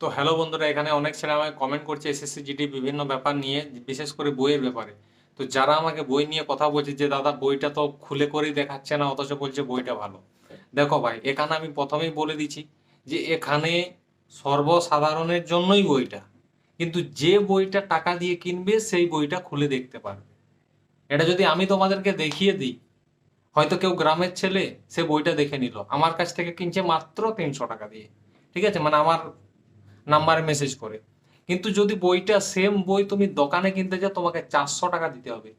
তো হ্যালো বন্ধুরা, এখানে অনেক ছেলে আমাকে কমেন্ট করছে এসএসসি জিডি বিভিন্ন ব্যাপার নিয়ে, বিশেষ করে বইয়ের ব্যাপারে। তো যারা আমাকে বই নিয়ে কথা বলছে যে, দাদা, বইটা তো খুলে করেই দেখাচ্ছে না, অথচ বলছে বইটা ভালো। দেখো ভাই, এখানে আমি প্রথমেই বলে দিচ্ছি যে, এখানে সর্বসাধারণের জন্যই বইটা। কিন্তু যে বইটা টাকা দিয়ে কিনবে, সেই বইটা খুলে দেখতে পারবে। এটা যদি আমি তোমাদেরকে দেখিয়ে দিই, হয়তো কেউ গ্রামের ছেলে, সে বইটা দেখে নিল। আমার কাছ থেকে কিনছে মাত্র তিনশো টাকা দিয়ে। ঠিক আছে? মানে আমার নাম্বারে মেসেজ করে। কিন্তু যদি বইটা সেম বই তুমি দোকানে কিনতে যাও, তোমাকে চারশো টাকা দিতে হবে।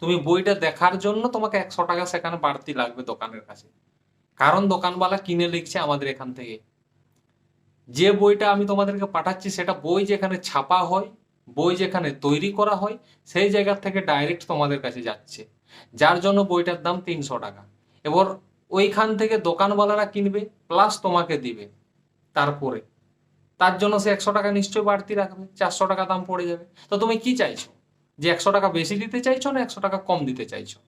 তুমি বইটা দেখার জন্য তোমাকে একশো টাকা সেখানে বাড়তি লাগবে দোকানের কাছে। কারণ দোকানওয়ালা কিনে লিখছে আমাদের এখান থেকে। যে বইটা আমি তোমাদেরকে পাঠাচ্ছি, সেটা বই যেখানে ছাপা হয়, বই যেখানে তৈরি করা হয়, সেই জায়গার থেকে ডাইরেক্ট তোমাদের কাছে যাচ্ছে। যার জন্য বইটার দাম তিনশো টাকা। এবার ওইখান থেকে দোকানওয়ালারা কিনবে প্লাস তোমাকে দিবে। তারপরে তার জন্য সে একশো টাকা নিশ্চয়ই বাড়তি রাখবে চারশো টাকা দাম পড়ে যাবে। তো তুমি কি চাইছো? যে একশো টাকা বেশি দিতে চাইছো না একশো টাকা কম দিতে চাইছো?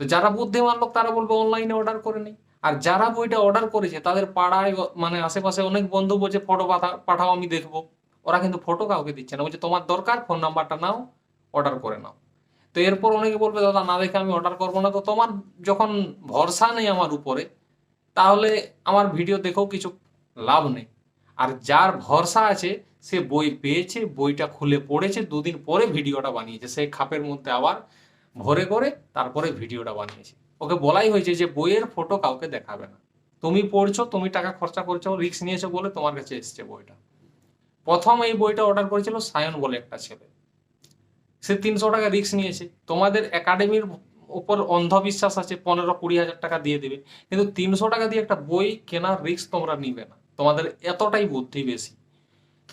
তো যারা বুদ্ধিমান লোক, তারা বলবে অনলাইনে অর্ডার করে নেই। আর যারা বইটা অর্ডার করেছে, তাদের পাড়ায় মানে আশেপাশে অনেক বন্ধু বলছে, ফটো পাঠাও, আমি দেখব। ওরা কিন্তু ফটো কাউকে দিচ্ছে না। বলছে, তোমার দরকার, ফোন নাম্বারটা নাও অর্ডার করে নাও। তো এরপর অনেকে বলবে, দাদা, না দেখে আমি অর্ডার করব না। তো তোমার যখন ভরসা নেই আমার উপরে, তাহলে আমার ভিডিও দেখেও কিছু লাভ নেই। আর যার ভরসা আছে, সে বই পেয়েছে, বইটা খুলে পড়েছে, দুদিন পরে ভিডিওটা বানিয়েছে। সেই খাপের মধ্যে আবার ভরে করে তারপরে ভিডিওটা বানিয়েছে। ওকে বলাই হয়েছে যে বইয়ের ফটো কাউকে দেখাবে না। তুমি পড়ছো, তুমি টাকা খরচা করছ রিস্ক নিয়েছো বলে তোমার কাছে এসছে বইটা। প্রথম এই বইটা অর্ডার করেছিল সায়ন বলে একটা ছেলে। সে তিনশো টাকা রিস্ক নিয়েছে। তোমাদের একাডেমির উপর অন্ধবিশ্বাস আছে, পনেরো কুড়ি হাজার টাকা দিয়ে দেবে। কিন্তু তিনশো টাকা দিয়ে একটা বই কেনার রিস্ক তোমরা নিবে না। তোমাদের এতটাই বুদ্ধি বেশি।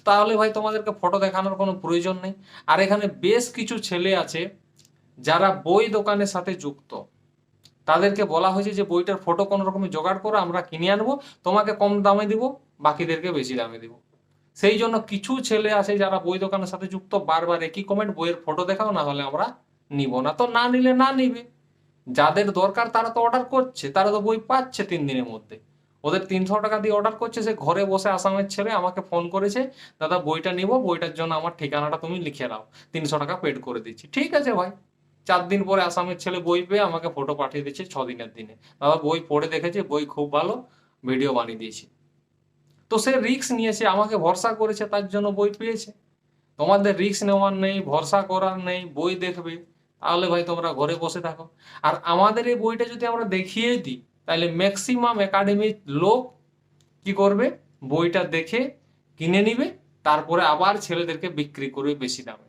তাহলে ভাই তোমাদেরকে ফটো দেখানোর কোনো প্রয়োজন নেই। আর এখানে বেশ কিছু ছেলে আছে যারা বই দোকানের সাথে যুক্ত। তাদেরকে বলা হয়েছে যে, বইটার ফটো কোনো রকমের জোগাড় করো, আমরা কিনে আনব। তোমাকে কম দামে দিব, বাকিদেরকে বেশি দামে দিব। সেই জন্য কিছু ছেলে আছে যারা বই দোকানের সাথে যুক্ত। বারবার একই কমেন্ট বইয়ের ফটো দেখাও না হলে আমরা নিব না। তো না নিলে না নিবে। যাদের দরকার তারা তো অর্ডার করছে, তারা তো বই পাচ্ছে তিন দিনের মধ্যে। ওদের তিনশো টাকা দিয়ে অর্ডার করছে, সে ঘরে বসে আসামের ছেলে আমাকে ফোন করেছে, দাদা, বইটা নিব, বইটার জন্য আমার ঠিকানাটা তুমি লিখে দাও তিনশো টাকা পেড করে দিচ্ছি। ঠিক আছে ভাই। চার দিন পরে আসামের ছেলে বই পেয়ে আমাকে ফটো পাঠিয়ে দিচ্ছে ছ দিনের দিনে। দাদা, বই পড়ে দেখেছে, বই খুব ভালো ভিডিও বানিয়ে দিয়েছি। তো সে রিক্স নিয়েছে, আমাকে ভরসা করেছে, তার জন্য বই পেয়েছে। তোমাদের রিক্স নেওয়ার নেই, ভরসা করার নেই, বই দেখবে। তাহলে ভাই তোমরা ঘরে বসে থাকো। আর আমাদের এই বইটা যদি আমরা দেখিয়ে দিই তাহলে ম্যাক্সিমাম একাডেমির লোক কি করবে? বইটা দেখে কিনে নিবে, তারপরে আবার ছেলেদেরকে বিক্রি করবে বেশি দামে।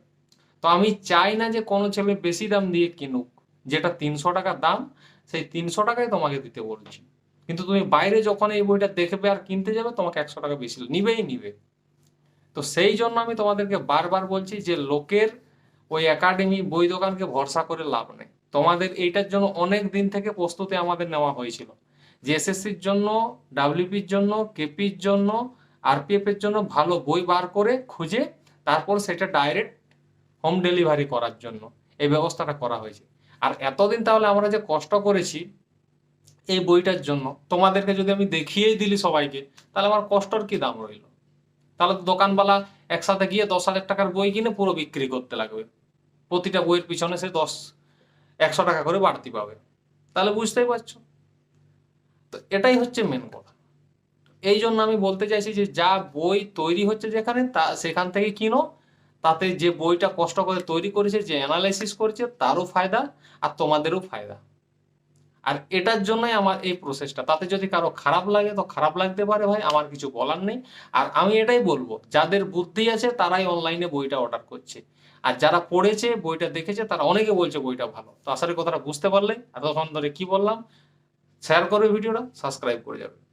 তো আমি চাই না যে কোনো ছেলে বেশি দাম দিয়ে কিনুক, যেটা তিনশো টাকা দাম, সেই তিনশো টাকাই তোমাকে দিতে বলছি। কিন্তু তুমি বাইরে যখন এই বইটা দেখবে আর কিনতে যাবে, তোমাকে একশো টাকা বেশি নিবেই নিবে। তো সেই জন্য আমি তোমাদেরকে বারবার বলছি যে লোকের ওই একাডেমি বই দোকানকে ভরসা করে লাভ নেই। তোমাদের এইটার জন্য অনেক দিন থেকে প্রস্তুতি আমাদের নেওয়া হয়েছিল। যে এসএসসির জন্য ডাব্লিউপির জন্য কেপির জন্য আরপিএফ এর জন্য ভালো বই বার করে খুঁজে তারপর সেটা ডাইরেক্ট হোম ডেলিভারি করার জন্য এই ব্যবস্থাটা করা হয়েছে। আর এতদিন তাহলে আমরা যে কষ্ট করেছি এই বইটার জন্য, তোমাদেরকে যদি আমি দেখিয়েই দিলি সবাইকে, তাহলে আমার কষ্টর কি দাম রইল? তাহলে দোকানওয়ালা একসাথে গিয়ে দশ হাজার টাকার বই কিনে পুরো বিক্রি করতে লাগবে। প্রতিটা বইয়ের পিছনে সে দশ একশো টাকা করে বাড়তি পাবে। তাহলে বুঝতেই পারছ? তো এটাই হচ্ছে মেন কথা। এই জন্য আমি বলতে চাইছি যে, যা বই তৈরি হচ্ছে যেখানে, তা সেখান থেকে কিনো। তাতে যে বইটা কষ্ট করে তৈরি করেছে, যে অ্যানালাইসিস করেছে, তারও ফায়দা আর তোমাদেরও ফায়দা। আর এটার জন্যই আমার এই প্রসেসটা তাতে যদি কারও খারাপ লাগে, তো খারাপ লাগতে পারে ভাই, আমার কিছু বলার নেই। আর আমি এটাই বলব, যাদের বুদ্ধি আছে, তারাই অনলাইনে বইটা অর্ডার করছে। আর যারা পড়েছে, বইটা দেখেছে, তারা অনেকে বলছে বইটা ভালো। তো আসার কথাটা বুঝতে পারলে। এতক্ষণ ধরে কি বললাম? শেয়ার করবে ভিডিওটা সাবস্ক্রাইব করে যাবে।